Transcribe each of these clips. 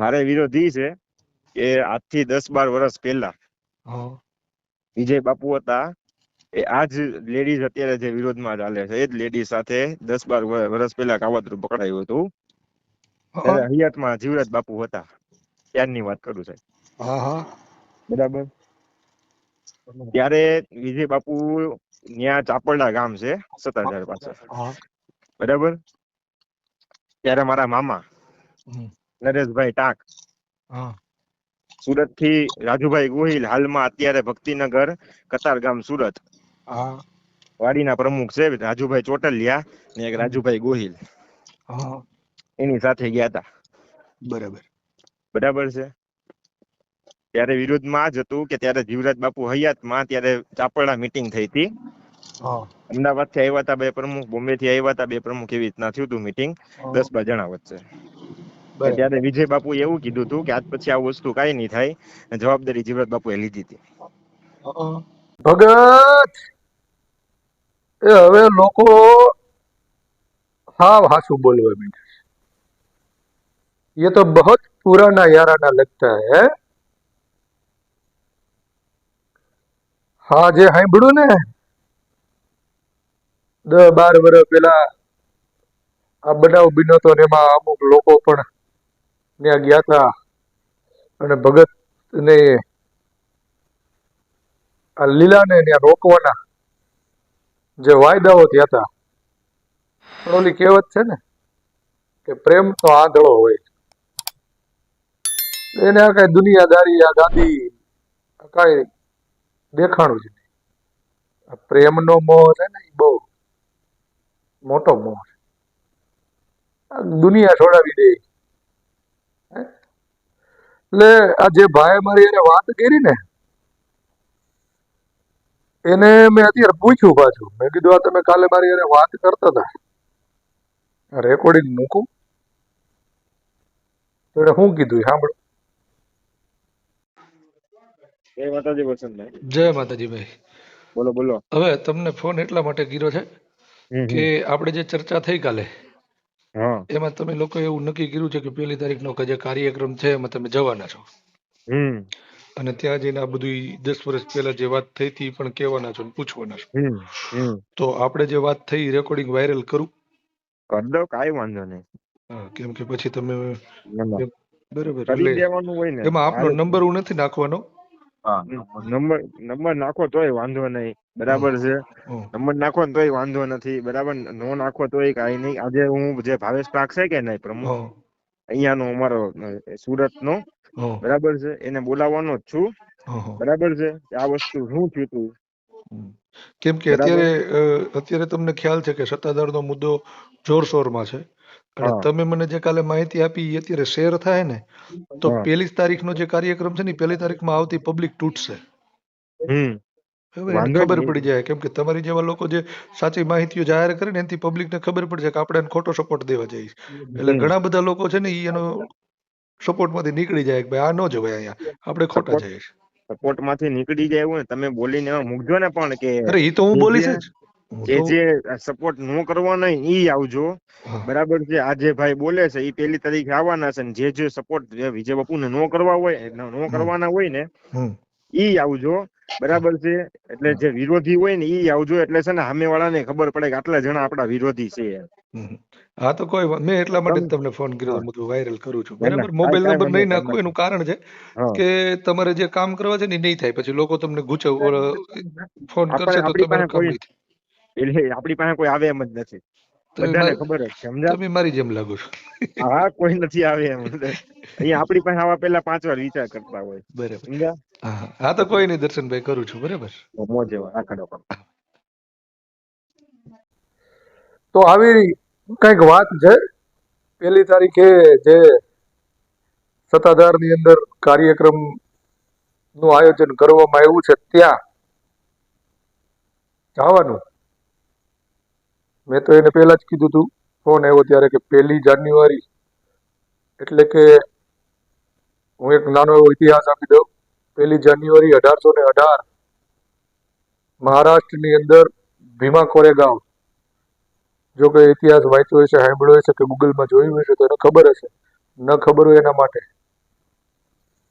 મારે વિરોધી છે કે આજથી દસ બાર વર્ષ પહેલા વિજય બાપુ હતા એ આ જ લેડીઝ અત્યારે જે વિરોધમાં ચાલે છે એ જ લેડીઝ સાથે દસ બાર વર્ષ પહેલા કાવતરું પકડાયું હતું. ત્યારે હયાતમાં જીવરાજ બાપુ હતા. ત્યારની વાત કરું સાહેબ. બરાબર? ત્યારે વિજય બાપુ ન્યા ચાપરડા ગામ છે સતાધાર પાસે. બરાબર? ત્યારે મારા મામા. નરેશભાઈ ટાંક. સુરતથી રાજુભાઈ ગોહિલ હાલમાં અત્યારે ભક્તિનગર કતારગામ સુરત. વાડીના પ્રમુખ છે રાજુભાઈ ચોટલિયા ને એક રાજુભાઈ ગોહિલ. એની સાથે ગયા હતા બરાબર. બરાબર છે. ત્યારે વિરોધમાં જ હતું કે ત્યારે જીવરાજ બાપુ હયાતમાં ત્યારે ચાપરડા મીટિંગ થઈ હતી. અમદાવાદથી આવ્યા હતા બે પ્રમુખ બોમ્બે થી આવ્યા હતા બે પ્રમુખ એવી રીતના થયું હતું મીટિંગ દસ બાર જણા વચ્ચે. ત્યારે વિજય બાપુ એવું કીધું હતું કે આજ પછી આ વસ્તુ કાંઈ નહીં થાય અને જવાબદારી જીવરાજ બાપુએ લીધી હતી ભગત એ હવે લોકો હાવ હાસુ બોલવા માંડ્યા છે ये तो बहुत पुराना याराना लगता है હા જે સાંભળ્યું ને દસ બાર વર્ષ પેલા આ બનાવ બન્યો તો ને એમાં અમુક લોકો પણ ત્યાં ગયા હતા અને ભગત ને આ લીલાને ત્યાં રોકવાના જે વાયદાઓ થયા હતા પણ ઓલી કહેવત છે ને કે પ્રેમ તો આંધળો હોય. એને આ કઈ દુનિયાદારી, આ ગાદી કાંઈ દેખાણું જ નહીં. આ પ્રેમનો મોહ છે ને એ બહુ મોટો મોહ છે. દુનિયા છોડાવી દે? એટલે આ જે ભાઈ મારી એને વાત કરી ને એને મેં અત્યારે પૂછ્યું પાછું. મેં કીધું આ તમે કાલે મારી એને વાત કરતા હતા. રેકોર્ડિંગ મૂકું. તો એને શું કીધું સાંભળો. જય માતાજી વસંતભાઈ જય માતાજી ભાઈ. બોલો બોલો. હવે તમને ફોન એટલા માટે કર્યો છે કે. આપણે જે ચર્ચા થઈ કાલે એમાં તમે લોકો એવું નક્કી કર્યું છે કે પહેલી તારીખનો જે કાર્યક્રમ છે એમાં તમે જવાના છો. અને ત્યાં જઈને આ બધું દસ વર્ષ પહેલા જે વાત થઈ હતી પણ કહેવાના છો પૂછવાના છો. તો આપણે જે વાત થઈ રેકોર્ડિંગ વાયરલ કરું કર? દો કાંઈ વાંધો નહીં. કેમ કે પછી તમે ના, ના. બરાબર એટલે દેવાનું હોય ને. એમાં આપનો નંબર હું નથી નાખવાનો? હા નંબર નંબર નાખો તોય વાંધો નહીં. બરાબર છે. નંબર નાખો ને તોય વાંધો નથી બરાબર? નો નાખો તોય કઈ નહીં. આજે હું જે ભાવેશ પાક છે કે નહીં પ્રમુખ? અહીંયાનો અમારો સુરત નો બરાબર છે? એને બોલાવવાનો જ છું. બરાબર છે? આ વસ્તુ શું થયું તું. કેમ કે અત્યારે અત્યારે તમને ખ્યાલ છે કે સત્તાધારનો મુદ્દો જોરશોરમાં છે. અને. તમે મને જે કાલે માહિતી આપી એ અત્યારે શેર થાય ને તો. પહેલી તારીખનો જે કાર્યક્રમ છે ને પહેલી તારીખમાં આવતી પબ્લિક તૂટશે. ખબર પડી જાય. કેમ કે તમારી જેવા લોકો જે સાચી માહિતીઓ જાહેર કરે ને એનાથી પબ્લિકને ખબર પડી જાય કે આપણે એને ખોટો સપોર્ટ દેવા જઈએ. એટલે ઘણા બધા લોકો છે ને ઈ એનો સપોર્ટમાંથી નીકળી જાય કે ભાઈ આ ન જવાય અહીંયા. આપણે ખોટા જઈએ. સપોર્ટમાંથી નીકળી જાય એવું ને તમે બોલીને એમાં મૂકજો ને પણ કે અરે એ તો હું બોલીશ જે- જ. જે સપોર્ટ નો કરવાનો ઈ આવજો. બરાબર છે? આ જે ભાઈ બોલે છે ઈ પેલી તારીખે આવવાના છે ને જે જે સપોર્ટ વિજય બાપુ ને નો કરવા હોય નો કરવાના હોય ને. ઈ આવજો. બરાબર છે? એટલે જે વિરોધી હોય ને એ આવજો. એટલે છે ને સામે વાળાને ખબર પડે કે આટલા જણા આપણા વિરોધી છે હા તો કોઈ મેં એટલા માટે તમને ફોન કર્યો બધું વાયરલ કરું છું. બરાબર? મોબાઈલ નંબર નહીં નહીં, એનું કારણ છે કે તમારે જે કામ કરવા છે ને નહીં થાય. પછી લોકો તમને ગુચવ ફોન કરશે તો તમારું કામ નહીં. એટલે આપણી પાસે કોઈ આવે એમ જ નથી. બધાને ખબર જ છે સમજા? તમે મારી જેમ લાગો છો. હા કોઈ નથી આવે એમ. અહીંયા આપણી પાસે આવા પહેલા પાંચ વાર વિચાર કરતા હોય. બરાબર. સમજા? હા તો કોઈ નહીં દર્શનભાઈ કરું છું બરાબર? મોજે રાખડો તો આવી કંઈક વાત છે? પહેલી તારીખે જે સત્તાધારની અંદર કાર્યક્રમનું આયોજન કરવામાં આવ્યું છે ત્યાં જવાનું? મેં તો એને પહેલા જ કીધું હતું ફોન આવ્યો ત્યારે કે પહેલી જાન્યુઆરી. એટલે કે હું એક નાનો એવો ઇતિહાસ આપી દઉં. પહેલી જાન્યુઆરી અઢારસો ને અઢાર મહારાષ્ટ્રની અંદર ભીમા કોરેગાંવ. જો કે ઇતિહાસ વાંચ્યો હશે, સાંભળ્યો હશે કે ગૂગલમાં જોયું હશે તો એને ખબર હશે. ન ખબર હોય એના માટે.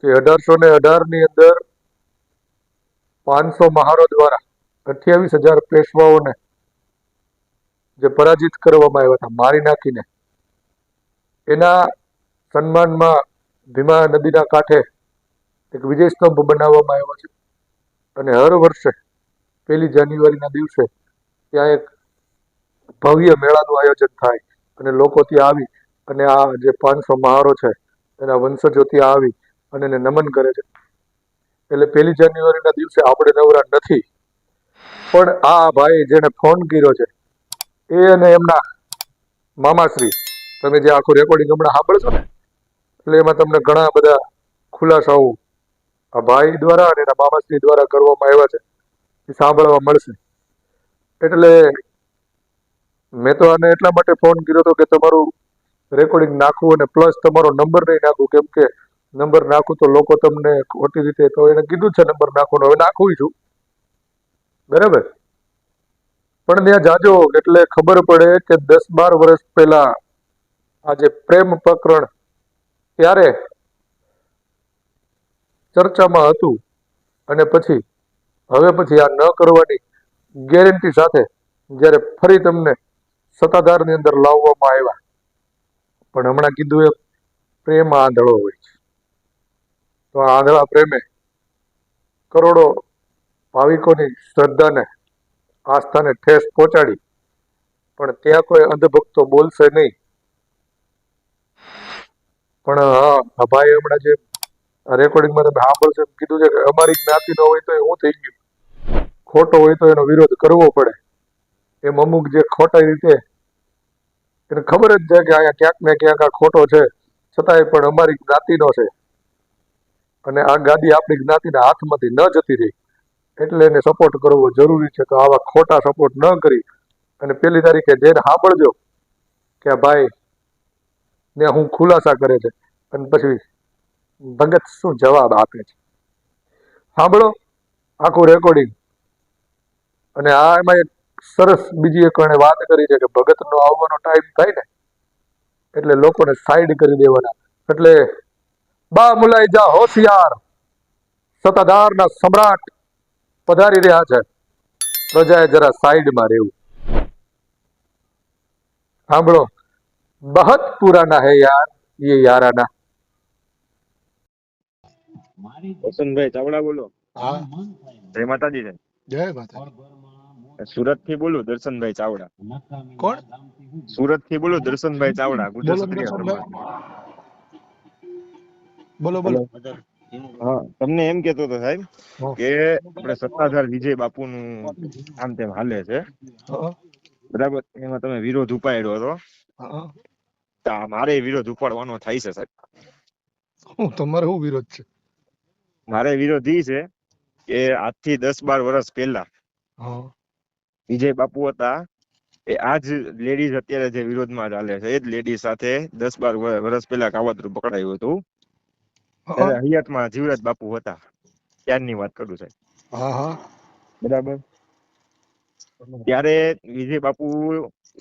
કે અઢારસો ને અઢારની અંદર પાંચસો મહારો દ્વારા અઠ્યાવીસ હજાર પેશવાઓને જે પરાજિત કરવામાં આવ્યા હતા, મારી નાખીને. એના સન્માનમાં ભીમા નદીના કાંઠે એક વિજય સ્તંભ બનાવવામાં આવ્યો છે. અને હર વર્ષે પહેલી જાન્યુઆરીના દિવસે ત્યાં એક ભવ્ય મેળાનું આયોજન થાય અને લોકો ત્યાં આવી અને આ જે પાંચસો મહારો છે, એના વંશજો ત્યાં આવી અને એને નમન કરે છે. એટલે પહેલી જાન્યુઆરીના દિવસે આપણે નવરા નથી. પણ આ ભાઈ જેને ફોન કર્યો છે એ અને એમના મામાશ્રી. તમે જે આખું રેકોર્ડિંગ હમણાં સાંભળશો ને, એટલે એમાં તમને ઘણા બધા ખુલાસાઓ આ ભાઈ દ્વારા અને એના મામાશ્રી દ્વારા કરવામાં આવ્યા છે. એ સાંભળવા મળશે. એટલે મેં તો આને એટલા માટે ફોન કર્યો હતો કે તમારું રેકોર્ડિંગ નાખવું અને પ્લસ તમારો નંબર નહીં નાખવું કેમ કે નંબર નાખું તો લોકો તમને ખોટી રીતે તો એને કીધું છે નંબર નાખવાનો. હવે નાખું છું. બરાબર? પણ ત્યાં જાજો એટલે ખબર પડે કે દસ બાર વર્ષ પહેલા આજે પ્રેમ પ્રકરણ ત્યારે ચર્ચામાં હતું અને પછી, હવે પછી આ ન કરવાની ગેરંટી સાથે જ્યારે ફરી તમને સત્તાધારની અંદર લાવવામાં આવ્યા. પણ હમણાં કીધું એ પ્રેમ આંધળો હોય છે. તો આ આંધળા પ્રેમે કરોડો ભાવિકોની શ્રદ્ધાને આસ્થાને ઠેસ પહોંચાડી. પણ ત્યાં કોઈ અંધભક્તો બોલશે નહીં. પણ હા ભાઈ હમણાં જે રેકોર્ડિંગમાં તમે સાંભળશો કીધું છે કે અમારી જ્ઞાતિ ન હોય તો એ હું થઈ ગયું? ખોટો હોય તો એનો વિરોધ કરવો પડે. એમ અમુક જે ખોટા રીતે, એને ખબર જ છે કે અહીંયા ક્યાંક ને ક્યાંક આ ખોટો છે. છતાંય પણ અમારી જ્ઞાતિનો છે. અને આ ગાદી આપણી જ્ઞાતિના હાથમાંથી ન જતી રહી. એટલે એને સપોર્ટ કરવો જરૂરી છે. તો આવા ખોટા સપોર્ટ ન કરી. અને પેલી તારીખે જઈને સાંભળજો કે ભાઈ ને હું ખુલાસા કરે છે. અને પછી ભગત શું જવાબ આપે છે. સાંભળો આખું રેકોર્ડિંગ અને આ એમાં એક સરસ બીજી એક વાત કરી છે કે ભગતનો આવવાનો ટાઈમ થાય ને, એટલે લોકોને સાઈડ કરી દેવાના. એટલે બા મુલાઈ જા હોશિયાર, સત્તાધારના સમ્રાટ પધારી રહ્યા છે. પ્રજાએ જરા સાઈડમાં રહેવું. સાંભળો. બહત પુરાના હે યાર યે યારાના. ચાવડા બોલો. હા. જય માતાજી જય. જય સુરતથી બોલું દર્શનભાઈ ચાવડા. કોણ? સુરતથી બોલું દર્શનભાઈ ચાવડા ગુજરાત બોલો બોલો હા તમને એમ કેતો હતો સાહેબ કે આપણે સત્તાધાર વિજય બાપુનું આમ તેમ હાલે છે. બરાબર? એમાં તમે વિરોધ ઉપાડ્યો હતો. હા. તો આ મારે વિરોધ ઉપાડવાનો થાય છે સાહેબ. હું તમારે શું વિરોધ છે? મારે વિરોધ ઈ છે કે આજથી દસ બાર વર્ષ પહેલા વિજય બાપુ હતા એ આ જ લેડીઝ અત્યારે જે વિરોધમાં ચાલે છે એ જ લેડીઝ સાથે દસ બાર વર- વર્ષ પહેલા કાવતરું પકડાયું હતું. હયાતમાં જીવરાજ બાપુ હતા. ત્યારની વાત કરું સાહેબ. હા હા. બરાબર? ત્યારે વિજય બાપુ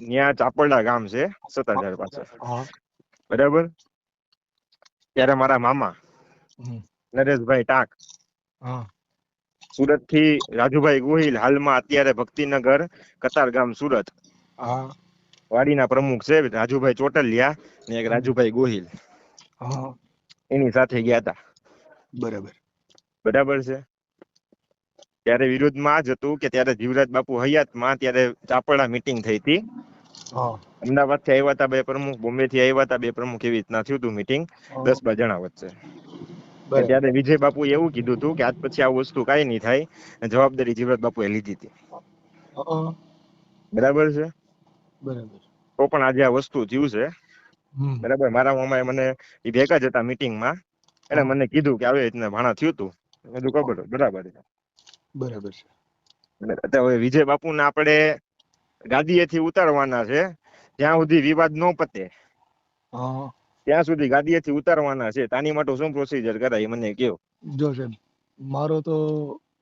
ન્યા ચાપરડા ગામ છે સતાધાર પાસે. બરાબર? ત્યારે મારા મામા નરેશભાઈ ટાંક હા. સુરતથી રાજુભાઈ ગોહિલ હાલમાં અત્યારે ભક્તિનગર કતાર ગામ સુરત. વાડીના પ્રમુખ છે રાજુભાઈ ચોટલિયા ને એક રાજુભાઈ ગોહિલ. એની સાથે ગયા હતા બરાબર. બરાબર છે. ત્યારે વિરોધમાં જ હતું કે ત્યારે જીવરાજ બાપુ હયાતમાં ત્યારે ચાપડા મીટિંગ થઈ હતી. અમદાવાદથી આવ્યા હતા બે પ્રમુખ બોમ્બે થી આવ્યા હતા બે પ્રમુખ એવી રીતના થયું હતું મીટિંગ દસ બાર જણા વચ્ચે. ત્યારે વિજય બાપુ એવું કીધું હતું કે આજ પછી આ વસ્તુ કઈ નહીં થાય. જવાબદારી જીવરાજ બાપુએ લીધી હતી. બરાબર છે? બરાબર. તો પણ આજે આ વસ્તુ થયું છે. બરાબર? મારા મામાએ મને એ ભેગા જ હતા મીટિંગમાં. એને મને કીધું કે આવી રીતના ભાણા થયું હતું બધું ખબર બરાબર. છે બરાબર છે. એટલે હવે વિજય બાપુને આપણે ગાદીએથી ઉતારવાના છે. જ્યાં સુધી વિવાદ ન પતે ત્યાં સુધી ગાદીએથી ઉતારવાના છે. તાની માટે શું પ્રોસિજર કરાય મને કયો. જો સાહેબ મારો તો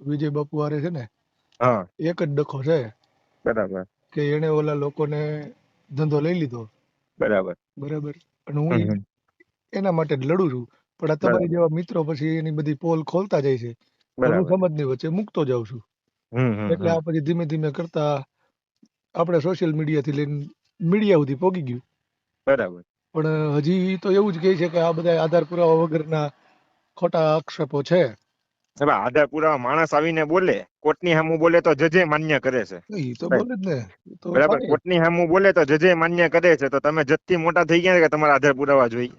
વિજય બાપુ વારે છે ને હા. એક જ ડખો છે બરાબર. કે એને ઓલા લોકોને ધંધો લઈ લીધો. બરાબર. બરાબર. અને હું. એના માટે જ લડું છું. પણ આ તમારી. જેવા મિત્રો પછી એની બધી પોલ ખોલતા જાય છે. હું સમાજની વચ્ચે મૂકતો જાઉં છું. એટલે આ પછી ધીમે ધીમે કરતા આપણે સોશિયલ મીડિયા થી લઈને મીડિયા સુધી પોકી ગયું. બરાબર. પણ હજી તો એવું જ કહે છે કે આ બધા આધાર પુરાવા વગરના ખોટા આક્ષેપો છે. હવે આધાર પુરાવા માણસ આવીને બોલે કોર્ટની સામું બોલે તો જજે માન્ય કરે છે. ઈ ઈ બરાબર. કોર્ટની સામું બોલે તો જજે માન્ય કરે છે. તો તમે જજથી મોટા થઈ ગયા કે તમારા આધાર પુરાવા જોઈએ?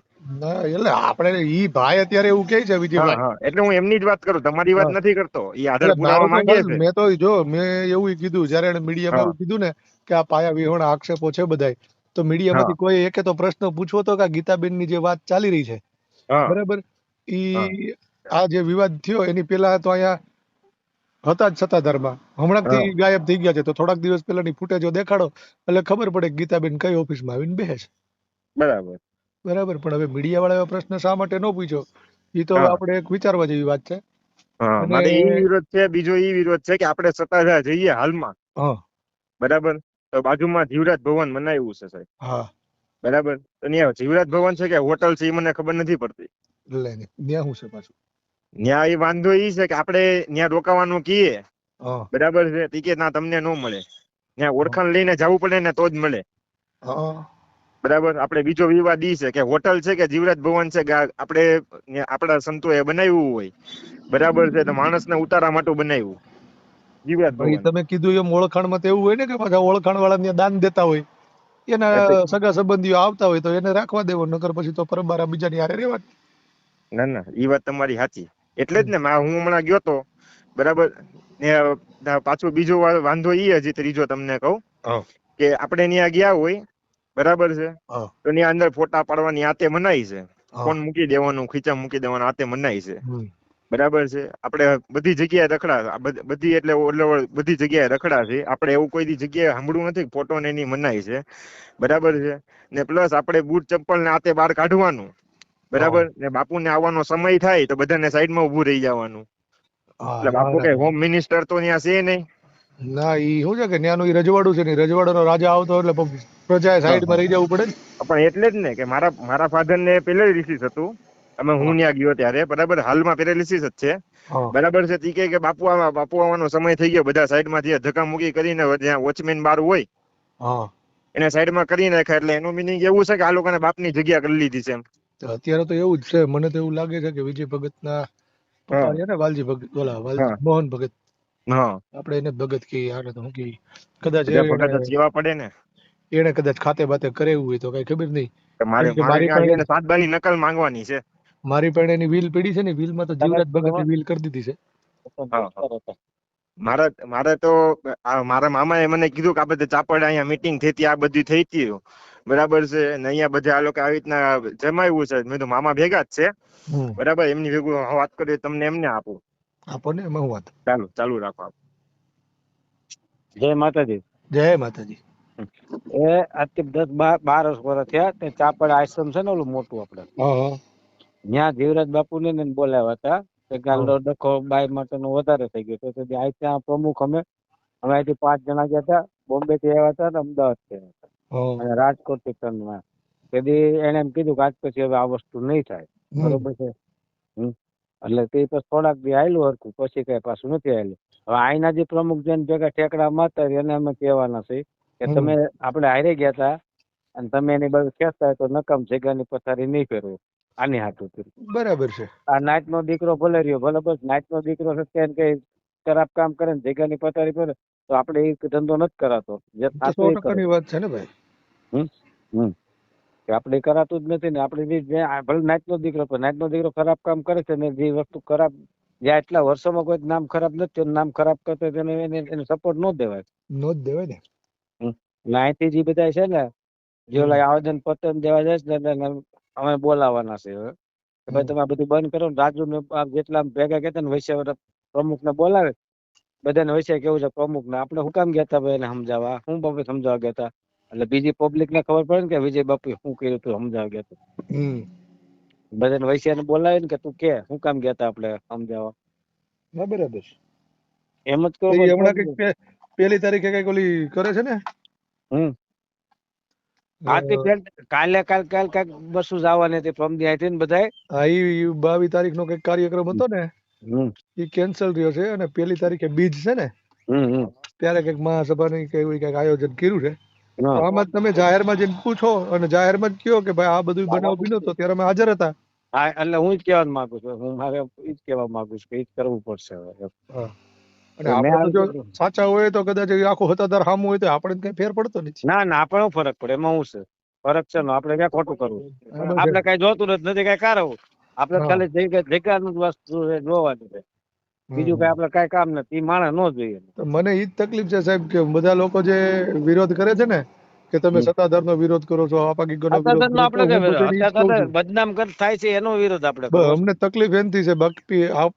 એટલે આપણે ઈ ભાઈ અત્યારે એવું કે છે વિજયભાઈ. એટલે હું એમની જ વાત કરું. તમારી વાત નથી કરતો. એ આધાર પુરાવા માંગે છે. મેં તો જો મેં એવું કીધું જ્યારે એને મીડિયામાં એવું કીધું ને કે આ પાયા વિહોણા આક્ષેપો છે બધાય તો મીડિયામાંથી કોઈ એકે તો પ્રશ્ન પૂછવો તો કે ગીતાબેનની જે વાત ચાલી રહી છે. બરાબર? ઈ આ જે વિવાદ થયો એની પહેલા તો અહીંયા હતા જ સત્તાધારમાં. હમણાં થી ગાયબ થઈ ગયા છે. તો થોડાક દિવસ પહેલાની ફૂટેજો દેખાડો એટલે ખબર પડે કે ગીતાબેન કઈ ઓફિસમાં આવીને બેસે છે. બરાબર. બરાબર. પણ હવે મીડિયા વાળા એવો પ્રશ્ન શા માટે ન પૂછ્યો? એ તો આપણે એક વિચારવા જેવી વાત છે. મારે એ વિરોધ છે બીજો એ વિરોધ છે કે આપણે સત્તાધાર જઈએ હાલમાં. હા. બરાબર? તો બાજુમાં જીવરાજ ભવન બનાવ્યું છે સાહેબ. હા. બરાબર? તો ત્યાં જીવરાજ ભવન છે કે હોટલ છે એ મને ખબર નથી પડતી. એટલે ત્યાં શું છે પાછું? ત્યાં એ વાંધો એ છે કે આપણે ત્યાં રોકાવાનું કીએ. બરાબર છે? ટિકિટ ના તમને ન મળે. ત્યાં ઓળખાણ લઈને જવું પડે ને તો જ મળે. બરાબર? આપણે બીજો વિવાદ ઈ છે કે હોટલ છે કે જીવરાજ ભવન છે આપણે આપણા સંતોએ બનાવ્યું હોય. બરાબર છે? તો માણસને ઉતારા માટે બનાવ્યું. જીવરાજ ભાઈ ભવન. તમે કીધું એમ ઓળખાણમાં તો એવું હોય ને કે પાછા ઓળખાણ વાળા ને દાન દેતા હોય. એના સગા સંબંધીઓ આવતા હોય તો એને રાખવા દેવો નકર પછી તો પરબારા બીજાની હારે રહેવા ના ના. એ વાત તમારી સાચી. એટલે જ ને હું હમણાં ગયો તો બરાબર? ને આ બીજો વાંધો ઈ હજી ત્રીજો તમને કહું. કે આપણે ત્યાં ગયા હોય બરાબર છે. તો ત્યાં અંદર ફોટા પાડવાની આતે મનાઈ છે. ફોન મૂકી દેવાનું ખીચા મૂકી દેવાનું આતે મનાઈ છે. બરાબર છે? આપણે બધી જગ્યાએ રખડા બધ- એટલે ઓલો બધી જગ્યાએ રખડા છે. આપણે એવું કોઈ જગ્યાએ સાંભળવું નથી ફોટો ને એની મનાઈ છે. બરાબર છે? ને પ્લસ આપણે બૂટ ચપ્પલ ને આતે બહાર કાઢવાનું. બરાબર? ને બાપુને આવવાનો સમય થાય તો બધાને સાઈડમાં ઊભું રહી જવાનું. એટલે બાપુ કે હોમ મિનિસ્ટર તો ત્યાં છે નહીં. ના ઈ શું છે કે ત્યાંનું રજવાડું છે ને રજવાડાનો રાજા આવતો એટલે પ્રજાએ સાઈડમાં રહી જવું પડે પણ એટલે જ ને કે મારા મારા ફાધર ને પેરેલિસિસ હતું. અમે હું ત્યાં ગયો ત્યારે. બરાબર? હાલમાં પેરેલિસિસ જ છે. બરાબર છે? તી કે બાપુ આવા બાપુ આવવાનો સમય થઈ ગયો. બધા સાઈડમાં થી ધક્કા મૂકી કરીને જ્યાં વોચમેન બાર હોય એને સાઈડમાં કરી નાખ્યા. એટલે એનું મિનિંગ એવું છે કે આ લોકોને બાપની જગ્યા કરી લીધી છે એમ. અત્યારે તો એવું જ છે. મને તો એવું લાગે છે કે વિજય ભગતના પપ્પા છે ને વાલજી ભગત ઓલા મોહન ભગત. હા. આપણે એને જ ભગત કહીએ આને તો શું કહીએ. કદાચ જેવા એને- પડે ને. એને કદાચ ખાતે બાતે કરેવું હોય તો કઈ ખબર નહીં. મારે પાસે- સાતબાની નકલ માંગવાની છે. મારી પાસે એની વીલ પડી છે ને વ્હીલમાં તો જીવરાજ ભગતની વ્હીલ કરી દીધી છે. હા, હા. મારા મારે તો મારા મામાએ મને કીધું કે આ બધે ચાપડ અહીંયા મીટિંગ થઈ હતી આ બધી થઈ હતી બરાબર છે? ને અહીંયા બધા આ લોકો આવી રીતના જમાવ્યું છે. મેં તો મામા ભેગા જ છે. બરાબર એમની ભેગું વાત કરીએ તમને એમને આપું. આપણને એમાં વાત? ચાલુ ચાલુ રાખો આપ. જય માતાજી. જય માતાજી. એ આજથી દસ બાર વર્ષ થયા તે ચાપડ આશ્રમ છે ને ઓલું મોટું આપડે હા હા. ત્યાં જીવરાજ બાપુ ને બોલાવ્યા હતા કે ડખો માટેનો વધારે થઈ ગયો. તો આ ત્યાં પ્રમુખ અમે અમે અહીંથી પાંચ જણા ગયા હતા. બોમ્બે થી આવ્યા હતા ને અમદાવાદથી આવ્યા હતા રાજકોટથી ત્રણ તેથી એને એમ કીધું કે આજ પછી હવે આ વસ્તુ નહીં થાય. બરોબર છે? એટલે તે પછી થોડાક બી આયલું હરખું પછી કઈ પાછું નથી આયલું. હવે આઈના જે પ્રમુખ જેને ભેગા ઠેકડા હોય એને અમે કહેવાના છે કે તમે આપણે હારે ગયા હતા અને તમે એની બાજુ ખેંચતા હોય તો નકામ જગ્યાની પથારી નહીં ફેરવો. આની હાથું બરાબર છે. આ નાઈટ નો દીકરો ભલે રહ્યો ભલે બસ નાઈટ નો દીકરો છે તેને કઈ ખરાબ કામ કરે ને જગ્યાની પથારી પર તો આપણે એ ધંધો નથી કરાતો. જે થાતું એ વાત છે ને ભાઈ. હમ? આપણે કરાતું જ નથી ને આપણે જે ભલે નાઈટ નો દીકરો પણ નાઈટ નો દીકરો ખરાબ કામ કરે છે ને જે વસ્તુ ખરાબ જે આટલા વર્ષોમાં કોઈ નામ ખરાબ નથી નામ ખરાબ કરતો તેને એને એને સપોર્ટ નો દેવાય. નો જ દેવાય ને. અહીંથી જે બધા છે ને જે આવેદન પત્ર દેવા જાય છે ને એને અમે બોલાવાના છે હવે. કે ભાઈ તમે આ બધું બંધ કરો ને રાજુ ને જેટલા ભેગા કહેતા ને વૈશ્ય પ્રમુખ ને બોલાવે બધાને વૈશ્ય કેવું છે પ્રમુખ ને આપણે હું કામ ગયા હતા ભાઈ એને સમજાવવા? શું બાપુ સમજાવવા ગયા હતા એટલે બીજી પબ્લિક ને ખબર પડે ને કે વિજય બાપુ શું કર્યું તું સમજાવવા ગયા હતા બધાને વૈશ્ય ને બોલાવે ને કે તું કે શું કામ ગયા હતા આપણે સમજાવવા? બરાબર એમ જ કહું હમણાં કંઈક પેલી તારીખે કંઈક ઓલી કરે છે ને? હમ. હા તે પેલ કાલે કાલ કાલ કાલ બસો જવાની હતી પ્રમ દી હતી ને બધાય. હા ઈ બાવીસ તારીખ નો કંઈક કાર્યક્રમ હતો ને કેન્સલ રહ્યો છે અને પેલી તારીખે બીજ છે ને ત્યારે કંઈક મહાસભાની કે એવું કંઈક આયોજન કર્યું છે. આમાં તમે જાહેરમાં જઈને પૂછો અને જાહેરમાં જ કયો કે ભાઈ આ બધું બનાવ બન્યો તો ત્યારે અમે હાજર હતા. હા એટલે હું જ કહેવા માંગુ છું. હું મારે એ જ કહેવા માંગુ છું કે જ કરવું પડશે હવે. અને આપણે જો સાચા હોય તો કદાચ આખું હતાદાર સામું હોય તો આપણે કઈ ફેર પડતો નથી. ના ના આપણો ફરક પડે એમાં શું છે? ફરક છે આપણે ક્યાં ખોટું કરવું? આપણે કઈ જોતું નથી નથી કઈ કારવું આપણે હા. ખાલી જગ્યા જગ્યાનું જ વસ્તુ જોવાનું છે. બીજું કઈ આપણે કઈ કામ નથી માણસ નો જોઈએ. તો મને ઈ જ તકલીફ છે સાહેબ કે બધા લોકો જે વિરોધ કરે છે ને કે તમે. સત્તાધારનો વિરોધ કરો છો આપાગીગોનો વિરોધ. બદનામ કર થાય છે એનો વિરોધ આપણે. અમને તકલીફ એનથી છે બાકી આ-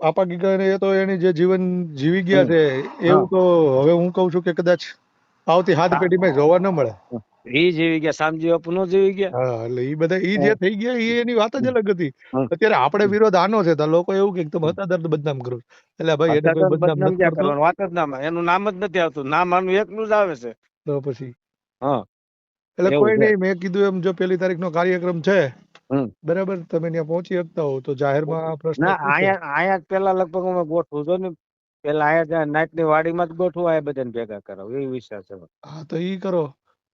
એ તો એની જે જીવન જીવી ગયા છે એવું તો હવે હું કહું છું કે કદાચ આવતી હાથ પેઢીમાં જોવા ન મળે. ઈ જીવી ગયા શામજી બાપુ નો જીવી ગયા. હા એટલે ઈ બધા ઈ જે થઈ ગયા ઈ એની વાત જ અલગ હતી. અત્યારે આપણે વિરોધ આનો છે તો લોકો એવું કે તમે હતાદર બદનામ કરો. એટલે ભાઈ એને કોઈ બદનામ બદનામ નથી કરવાનું? વાત જ નામ એનું નામ જ નથી આવતું. નામ આનું એકલું જ આવે છે. તો પછી? હા. એટલે કોઈ નહીં મેં કીધું એમ જો પેલી તારીખનો કાર્યક્રમ છે બરાબર તમે ત્યાં પહોંચી શકતા હો. તો જાહેરમાં પ્રશ્ન અહીંયા જ પેલા લગભગ અમે ગોઠવું છો ને પેલા અહીંયા નાઈટની વાડીમાં જ ગોઠવું આ બધાને ભેગા કરાવ એ વિચાર છે હા તો ઈ કરો.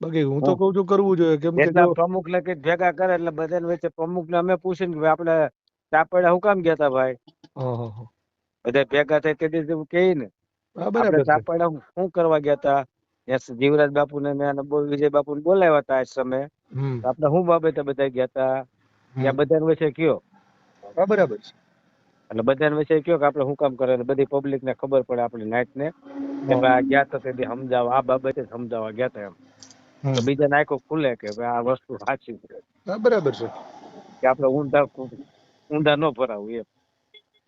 બાકી હું તો કઉ છું કરવું જોઈએ કેમ કે પ્રમુખ ને કઈ ભેગા કરે એટલે બધાને વચ્ચે પ્રમુખ ને અમે પૂછીને કે આપણે ચાપડા હું કામ ગયા તા ભાઈ? હા હા હા. બધા ભેગા થાય તે દિવસે એવું કહે ને ચાપડા શું કરવા ગયા તા? ત્યાં જીવરાજ બાપુ ને મેં વિજય બાપુ ને બોલાવ્યા હતા આજ સમયે. હમ. આપણે શું બાબતે બધા ગયા તા હમ. ત્યાં બધાને વચ્ચે કયો? બરાબર છે. એટલે બધાને વિશે કયો કે આપણે શું કામ કરે બધી પબ્લિક ને ખબર પડે આપણે નાઇટ ને કે આ ગયા તા તેથી સમજાવવા આ બાબતે સમજાવવા ગયા તા એમ. તો બીજા નાયકો ખુલે કે આ વસ્તુ સાચી છે. બરાબર છે. કે આપણે ઊંધા ઊંધા ન ભરાવું એમ.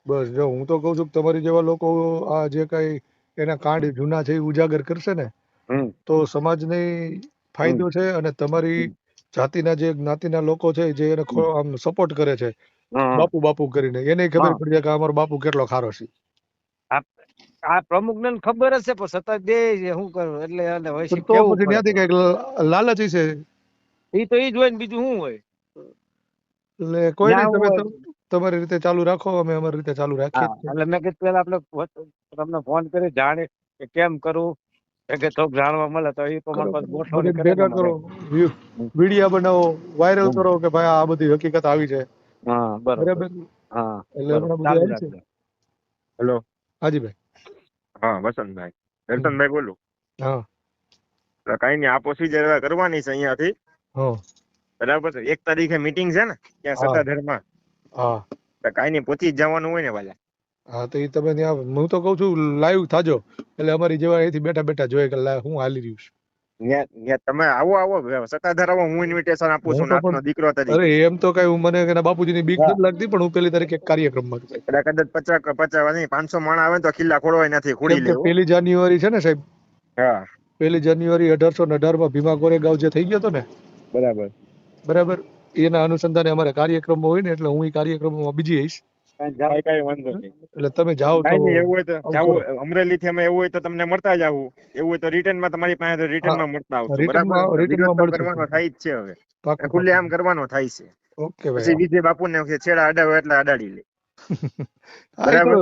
બસ જો હું તો કઉ છું કે તમારી જેવા લોકો આ જે કઈ એના કાંડ જૂના છે એ ઉજાગર કરશે ને તો સમાજને ફાયદો છે અને તમારી. જાતિના જે જ્ઞાતિના લોકો છે જે એને આમ સપોર્ટ કરે છે બાપુ બાપુ કરીને. એને ખબર પડી જાય કે અમારો બાપુ કેટલો ખારો છે. આ પ્રમુખ ને ખબર છે પણ છતાં દે શું કરું એટલે એને હોય તો પછી ત્યાંથી કંઈક લાલચ છે એ તો એ જ હોય ને બીજું શું હોય? એટલે કોઈ નહીં તમે તમારી રીતે ચાલુ રાખો અમે અમારી રીતે ચાલુ રાખીએ. એટલે મેં કીધું પેલા આપણે તમને ફોન કરી જાણે કે કેમ કરવું? કે થોડુંક જાણવા મળે તો એ પ્રમાણે પાસે ગોઠવણી ભેગા કરો વિડીયા બનાવો વાયરલ કરો કે ભાઈ આ બધી હકીકત આવી છે. હા બરાબર. હા એટલે હમણાં બધું આવી છે. હેલો હાજી ભાઈ. હા વસંતભાઈ. દર્શનભાઈ બોલું. હા. તો કઈ નહીં આ પ્રોસિજર કરવાની છે અહીંયાથી. થી બરાબર છે? એક તારીખે મીટિંગ છે ને ત્યાં સત્તાધરમાં હા. કઈ નહીં પહોંચી જ જવાનું હોય ને વાલા હા તો એ તમે ત્યાં હું તો કઉ છું લાઈવ થાજો. એટલે અમારી જેવા અહીંથી બેઠા બેઠા જોઈએ કે હું હાલી રહ્યું છું. તમે આવો આવો સત્તાધાર આવો હું આપું છું નાતનો અરે એમ તો કઈ હું મને એના બાપુજીની બીક નથી લાગતી પણ હું પેલી તારીખે કાર્યક્રમ છું. એટલે કદાચ પચાસ પચાસ નહીં પાંચસો માણસ આવે તો કિલ્લા ખોડવાય નથી ખોડી લેવું. પેલી જાન્યુઆરી છે ને સાહેબ? હા. પેલી જાન્યુઆરી અઢારસો ને અઢારમાં ભીમા કોરેગાંવ જે થઈ ગયો હતો ને? બરાબર. બરાબર. એના અનુસંધાને અમારે કાર્યક્રમો હોય ને એટલે હું એ કાર્યક્રમોમાં બીજી આવીશ. એટલે તમે જાઓ તો એવું હોય તો જાવું અમરેલી થી અમે એવું હોય તો તમને મળતા જાવું એવું હોય તો રિટર્નમાં તમારી પાસે રિટર્નમાં મળતા આવશું. બરાબર? return માં વિરોધ તો મળશું. કરવાનો થાય જ છે હવે. ખુલ્લે આમ કરવાનો થાય છે. ઓકે પછી વિજય બાપુ ને છેડા અડાવે એટલે અડાડી લે. બરાબર.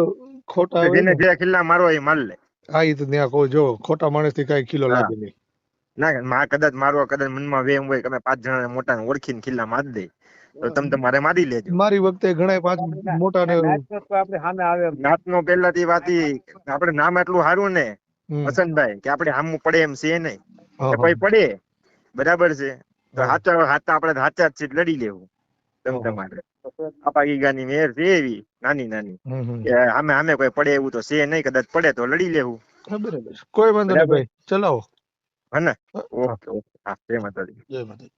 ખોટા જેને જે ખિલ્લા મારો એ માર લે. હા એ તો ત્યાં કહો જો ખોટા માણસથી કઈ ખીલો લાગે નહીં. ના માં કદાચ મારો કદાચ મનમાં વેમ હોય કે અમે પાંચ જણા મોટા ઓળખીને ખિલ્લા મારી દે. તો તમે તમારે મારી લેજો. મારી વખતે ઘણા પાંચ મોટા ને આપણે સામે આવે એમ. નાત નો પેલા થી વાત આપણે નામ એટલું સારું ને. વસંતભાઈ કે આપણે હામું પડે એમ છે નહીં. કોઈ પડે બરાબર છે. તો. હાચા હાચા આપણે હાચા જ છે લડી લેવું. તમે તમારે. આપા ગીગાની મેર છે એવી નાની નાની. કે આમે આમે કોઈ પડે એવું તો છે નહીં કદાચ પડે તો લડી લેવું. બરાબર. કોઈ વાંધો નહીં. ભાઈ ચલાવો. હે ને? Okay okay. હા જય માતાજી. જય માતાજી.